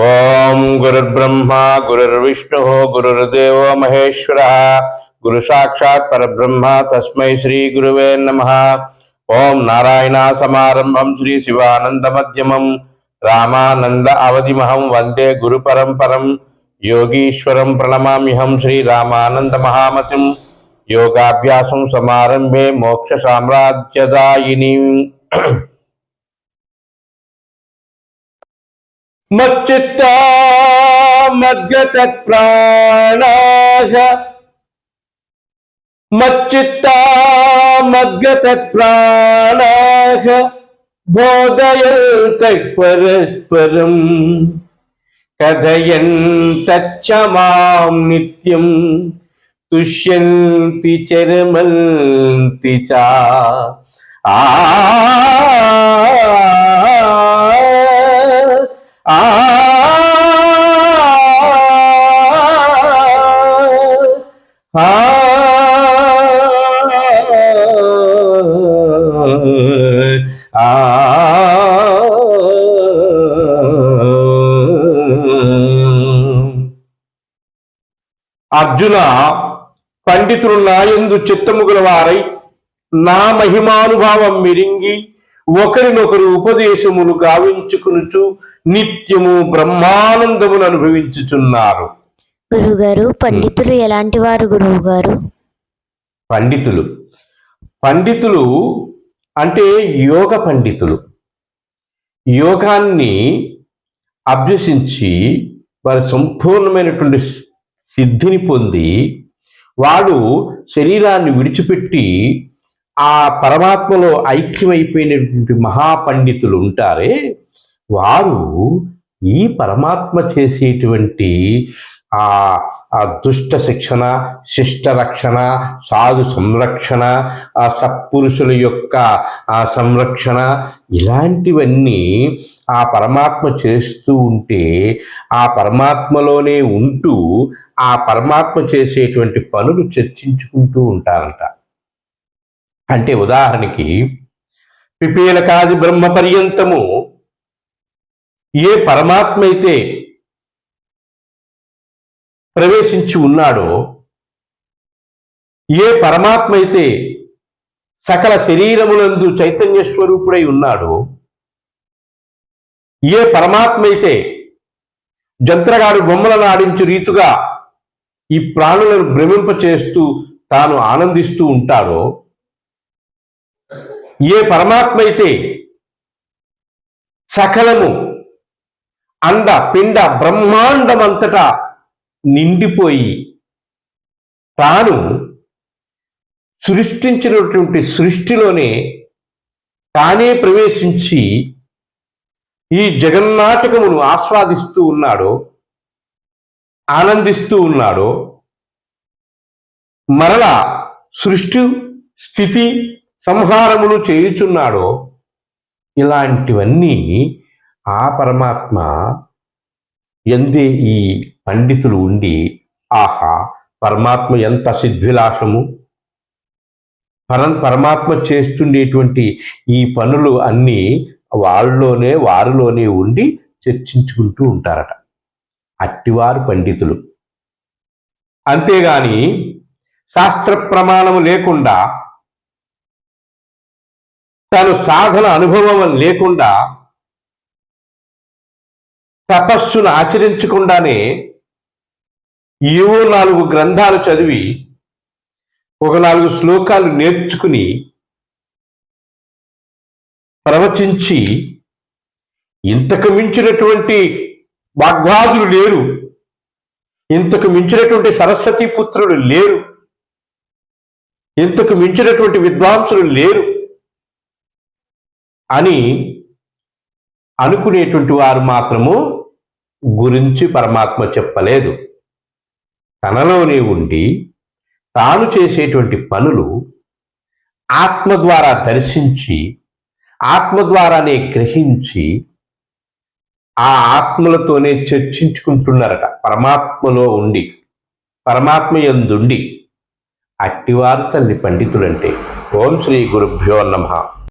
ఓం గురుర్బ్రహ్మ గురుర్విష్ణు గురుర్దేవ మహేశ్వర. గురు సాక్షాత్ పరబ్రహ్మ తస్మై శ్రీ గురువే నమ. ఓం నారాయణ సమారంభం శ్రీ శివానంద మధ్యమం. రామానంద అవధిమహం వందే గురు పరంపరం. యోగీశ్వరం ప్రణమామ్యహం శ్రీ రామానంద మహామతిం యోగాభ్యాసం సమారంభే మోక్ష సామ్రాజ్యదాయిని. മച്ചിത്താമദ്ഗതത്പ്രാണാഹ മച്ചിത്താമദ്ഗതത്പ്രാണാഹ ബോധയൽ തരസ്പരം കഥയൻ തച്ചമാം നിത്യം തുഷ്യന്തി ചരമന്തി ച ആ అర్జున పండితులు నాయందు చిత్తముగల వారై నా మహిమానుభావం మిరింగి ఒకరినొకరు ఉపదేశములు గావించుకునుచు నిత్యము బ్రహ్మానందమును అనుభవించుచున్నారు. గురుగారు పండితులు ఎలాంటి వారు గురువు గారు పండితులు. పండితులు అంటే యోగ పండితులు. యోగాన్ని అభ్యసించి వారి సంపూర్ణమైనటువంటి సిద్ధిని పొంది వాడు శరీరాన్ని విడిచిపెట్టి ఆ పరమాత్మలో ఐక్యమైపోయినటువంటి మహాపండితులు ఉంటారే వారు ఈ పరమాత్మ చేసేటువంటి దుష్ట శిక్షణ శిష్ట రక్షణ సాధు సంరక్షణ ఆ సత్పురుషుల యొక్క ఆ సంరక్షణ ఇలాంటివన్నీ ఆ పరమాత్మ చేస్తూ ఉంటే ఆ పరమాత్మలోనే ఉంటూ ఆ పరమాత్మ చేసేటువంటి పనులు చర్చించుకుంటూ ఉంటారంట. అంటే ఉదాహరణకి పిపీలకాది బ్రహ్మ పర్యంతము ఏ పరమాత్మ అయితే ప్రవేశించి ఉన్నాడో ఏ పరమాత్మ అయితే సకల శరీరములందు చైతన్య స్వరూపుడై ఉన్నాడో ఏ పరమాత్మ అయితే జంత్రగాడు బొమ్మలను ఆడించు రీతుగా ఈ ప్రాణులను భ్రమింపచేస్తూ తాను ఆనందిస్తూ ఉంటాడో ఏ పరమాత్మ అయితే సకలము అండ పిండ బ్రహ్మాండమంతటా నిండిపోయి తాను సృష్టించినటువంటి సృష్టిలోనే తానే ప్రవేశించి ఈ జగన్నాటకమును ఆస్వాదిస్తూ ఉన్నాడో ఆనందిస్తూ ఉన్నాడో మరలా సృష్టి స్థితి సంహారములు చేయుచున్నాడో ఇలాంటివన్నీ ఆ పరమాత్మ ఎందే ఈ పండితులు ఉండి ఆహా పరమాత్మ ఎంత సిద్ధిలాసము? పరం పరమాత్మ చేస్తుండేటువంటి ఈ పనులు అన్నీ వాళ్ళలోనే వారిలోనే ఉండి చర్చించుకుంటూ ఉంటారట. అట్టివారు పండితులు. అంతేగాని శాస్త్ర ప్రమాణము లేకుండా తను సాధన అనుభవం లేకుండా తపస్సును ఆచరించకుండానే ఏవో నాలుగు గ్రంథాలు చదివి ఒక నాలుగు శ్లోకాలు నేర్చుకుని ప్రవచించి ఇంతకు మించినటువంటి వాగ్వాదులు లేరు. ఇంతకు మించినటువంటి సరస్వతీ పుత్రులు లేరు. ఇంతకు మించినటువంటి విద్వాంసులు లేరు అని అనుకునేటువంటి వారు మాత్రము గురించి పరమాత్మ చెప్పలేదు. తనలోనే ఉండి తాను చేసేటువంటి పనులు ఆత్మ ద్వారా దర్శించి ఆత్మ ద్వారానే గ్రహించి ఆ ఆత్మలతోనే చర్చించుకుంటున్నారట. పరమాత్మలో ఉండి పరమాత్మ ఎందుండి అట్టివారు తల్లి పండితులంటే. ఓం శ్రీ గురుభ్యో నమ.